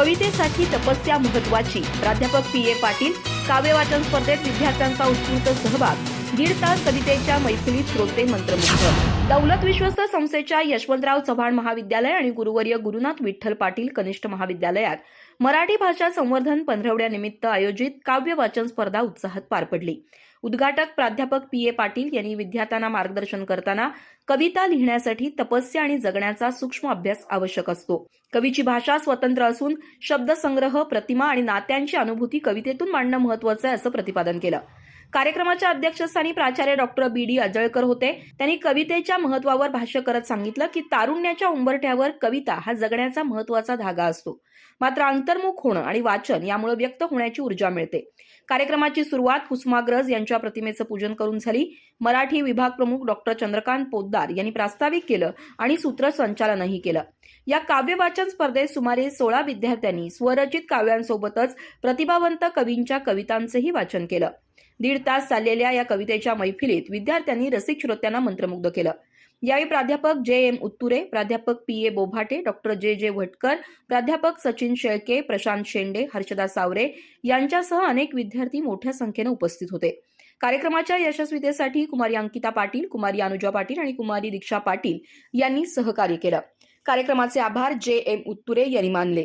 कवितेसाठी तपस्या महत्वाची प्राध्यापक पी ए पाटील काव्यवाचन स्पर्धेत विद्यार्थ्यांचा उत्स्फूर्त सहभाग. दीड तास कवितेच्या मैफिलीत श्रोते मंत्रमुग्ध. दौलत विश्वस्त संस्थेच्या यशवंतराव चव्हाण महाविद्यालय आणि गुरुवर्य गुरुनाथ विठ्ठल पाटील कनिष्ठ महाविद्यालयात मराठी भाषा संवर्धन पंधरवड्यानिमित्त आयोजित काव्य वाचन स्पर्धा उत्साहात पार पडली. उद्घाटक प्राध्यापक पी ए पाटील यांनी विद्यार्थ्यांना मार्गदर्शन करताना कविता लिहिण्यासाठी तपस्या आणि जगण्याचा सूक्ष्म अभ्यास आवश्यक असतो. कवीची भाषा स्वतंत्र असून शब्दसंग्रह प्रतिमा आणि नात्यांची अनुभूती कवितेतून मांडणं महत्वाचं आहे असं प्रतिपादन केलं. कार्यक्रमाच्या अध्यक्षस्थानी प्राचार्य डॉक्टर बी डी अजळकर होते. त्यांनी कवितेच्या महत्वावर भाष्य करत सांगितलं की तारुण्याच्या उंबरठ्यावर कविता हा जगण्याचा महत्त्वाचा धागा असतो. मात्र अंतर्मुख होणं आणि वाचन यामुळे व्यक्त होण्याची ऊर्जा मिळते. कार्यक्रमाची सुरुवात कुसुमाग्रज यांच्या प्रतिमेचं पूजन करून झाली. मराठी विभाग प्रमुख डॉक्टर चंद्रकांत पोद्दार यांनी प्रास्ताविक केलं आणि सूत्रसंचालनही केलं. या काव्य वाचन स्पर्धेत सुमारे सोळा विद्यार्थ्यांनी स्वरचित काव्यांसोबतच प्रतिभावंत कवींच्या कवितांचंही वाचन केलं. दीड तास चाललेल्या या कवितेच्या मैफिलीत विद्यार्थ्यांनी रसिक श्रोत्यांना मंत्रमुग्ध केलं. यावेळी प्राध्यापक जे एम उत्तुरे प्राध्यापक पी ए बोभाटे डॉक्टर जे जे भटकर प्राध्यापक सचिन शेळके प्रशांत शेंडे हर्षदा सावरे यांच्यासह अनेक विद्यार्थी मोठ्या संख्येनं उपस्थित होते. कार्यक्रमाच्या यशस्वीतेसाठी कुमारी अंकिता पाटील कुमारी अनुजा पाटील आणि कुमारी दीक्षा पाटील यांनी सहकार्य केलं. कार्यक्रमाचे आभार जे एम उत्तुरे यांनी मानले.